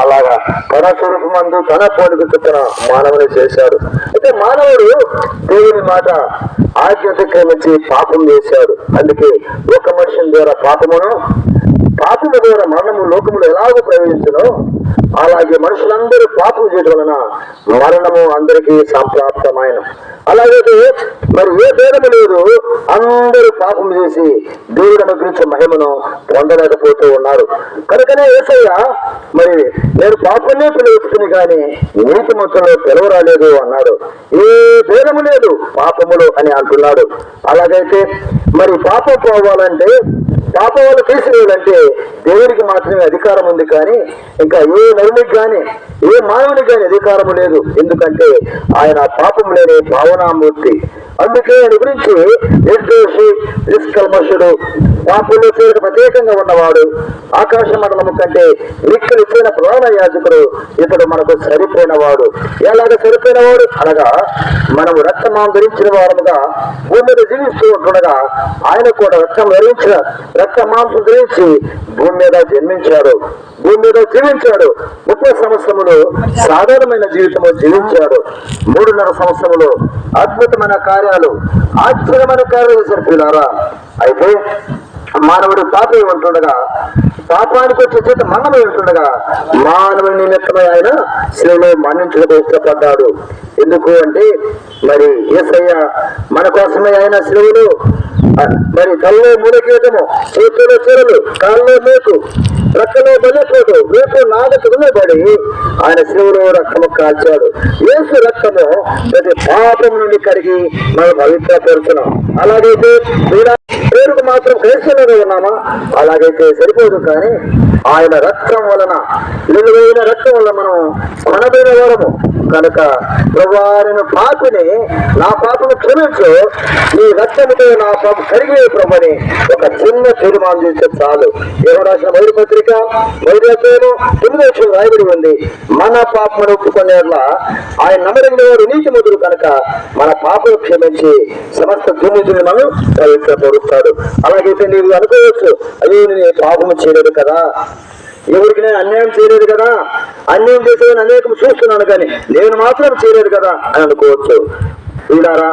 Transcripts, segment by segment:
అలాగా తన స్వరూప మందు తన పోలిక మానవుని చేశాడు. అయితే మానవుడు దేవుని మాట ఆజ్ఞ అతిక్రమించి పాపం చేశాడు. అందుకే ఒక మనిషిని ద్వారా పాపమును పాపము ద్వారా మరణము లోకములు ఎలాగో ప్రవేశించను. అలాగే మనుషులందరూ పాపం చేయడం వలన మరణము అందరికీ సంప్రాప్తమైన అలాగే మరి ఏ భేదము లేదు. అందరూ పాపం చేసి దేవుడు అనుగ్రహించే మహిమను పొందలేకపోతూ ఉన్నారు. కనుకనే ఏసయ్య మరి నేను పాపమే పిలువచ్చుకుని కానీ నీతి మొత్తంలో పిలవరాలేదు అన్నాడు. ఏ భేదము లేదు. పాపములు అని అంటున్నాడు. అలాగైతే మరి పాపం పోవాలంటే పాపం వాళ్ళు తీసివేయాలంటే దేవుడికి మాత్రమే అధికారం ఉంది కానీ ఇంకా ఏ నరునికి కానీ ఏ మానవునికి కానీ అధికారం లేదు. ఎందుకంటే ఆయన పాపం లేని భావనామూర్తి. అందుకే ఆయన గురించి నిర్దోషి నిష్కల్మషుడు పాపంలో చేరికి ప్రత్యేకంగా ఉన్నవాడు ఆకాశ మండలము కంటే ఇక్కడ ఇచ్చిన ప్రధాన యాజకుడు ఇతడు మనకు సరిపోయినవాడు. ఎలాగ సరిపోయినవాడు? అనగా మనము రక్తమాం ధరించిన వారముగా భూమి మీద జీవిస్తూ ఉంటుండగా ఆయన కూడా రక్తం ధరించిన రక్త మాంసం ధరించి భూమి మీద జన్మించాడు. భూమి మీద జీవించాడు. ముప్పై సంవత్సరములు సాధారణమైన జీవితంలో జీవించాడు. మూడున్నర సంవత్సరములు అద్భుతమైన కార్యాలు ఆశ్చర్యమైన కార్యాలు జరిపినారా అయితే మానవుడు పాపి ఉంటుండగా పాపానికి వచ్చే చేత మరణమై ఉంటుండగా మానవుని నిమిత్తమై ఆయన శ్రీలో మరణించడానికి ఇష్టపడ్డాడు ఎందుకు అంటే మరి ఏసయ్య మన కోసమే ఆయన శ్రీవుడు మరి కల్లో మూలకీతము చేతిలో చీరలు కాల్లో మేకు రెక్కలో బలిపోటు రేపు నాగకు పడి ఆయన శివుడు రక్తము కాల్చాడు. ఏసు రక్తము ప్రతి పాపం నుండి కడిగి మనం పవిత్రపరుచున్నాం. అలాగైతే పేరుకు మాత్రం క్రైస్తవులుగా ఉన్నామా? అలాగైతే సరిపోదు కానీ ఆయన రక్తం వలన నిలువైన రక్తం వల్ల మనం కొనబడిన వరము. కనుక ప్రభువారిని పాపిని నా పాపను క్షమించు. ఈ రక్తంతో నా పాపం కరిగే ప్రభుని ఒక చిన్న తీర్మానం చేస్తే చాలు. ఎవరు రాసిన మొదటి పత్రిక మొదటి అధ్యాయము తొమ్మిది రాయబడి ఉంది. మన పాపను ఒప్పుకునేలా ఆయన నమ్మదగిన వారు నీతి ముదురు కనుక మన పాపను క్షమించి సమస్త దుర్నీతిని మనం పవిత్రపరుస్తాడు. అలాగైతే నీవు అనుకోవచ్చు అయ్యో నేను పాపము చేయలేదు. కదా? ఎవరికి నేను అన్యాయం చేయలేదు కదా? అన్యాయం చేసేదని అనేకం చూస్తున్నాను కానీ నేను మాత్రం చేయలేదు కదా? అని అనుకోవచ్చు. చూడారా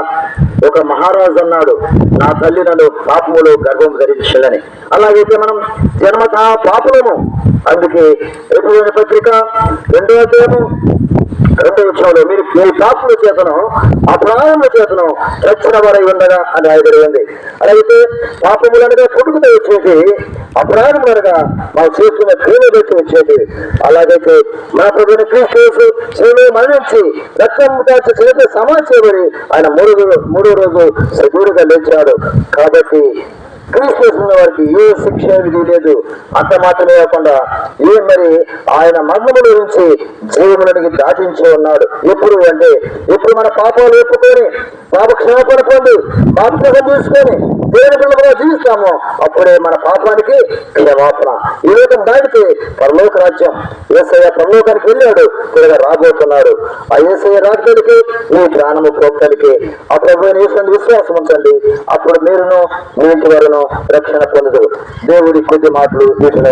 ఒక మహారాజు అన్నాడు నా తల్లి నన్ను పాపములో గర్భం ధరించాలని అలాగైతే మనం జన్మత పాపలము. అందుకే ఎటువంటి పత్రిక? రెండో అధ్యాయము రెండవ విషయంలో మీరు మీ పాపల చేతను అపరాధముల చేతను రక్షణ వారై ఉండగా అని రాయబడి ఉంది. అలాగైతే పాపములనగా పుట్టుకతో వచ్చేసి అపరాధములనగా మనం చేస్తున్న క్రియలు పెట్టి వచ్చేది అలాగైతే మన ప్రభుని క్రీస్తు సేవ మరణించి రక్తం దాచి చేతి సమాజ చేయబడి ఆయన మూడు మూడో రోజు సజీవుడిగా లేచాడు. కాబట్టి క్రీస్తు ఉన్న వారికి ఏ శిక్ష విధి లేదు. అంత మాత్రమే కాకుండా ఏ మరి ఆయన మర్మముల నుంచి జీవములకి దాటించి ఉన్నాడు. ఎప్పుడు అంటే ఎప్పుడు మన పాపాలు ఒప్పుకొని పాప క్షమాపణ పొంది బాప్తిజం తీసుకొని దేవుని పిల్లలుగా జీవిస్తాము అప్పుడే మన పాపానికి క్షమాపణ ఈ లోకం దాటితే పరలోక రాజ్యం. ఏసయ్య పరలోకానికి వెళ్ళాడు తిరగా రాబోతున్నాడు. ఆ ఏసయ్య రాకడికి మీ ప్రాణము పోక్కడికి ఆ ప్రభు విశ్వాసం ఉంచండి. అప్పుడు మీరును మీ ఇంటి వారును రక్షణ పొందదు దేవుడి కొద్ది మాటలు వీటిని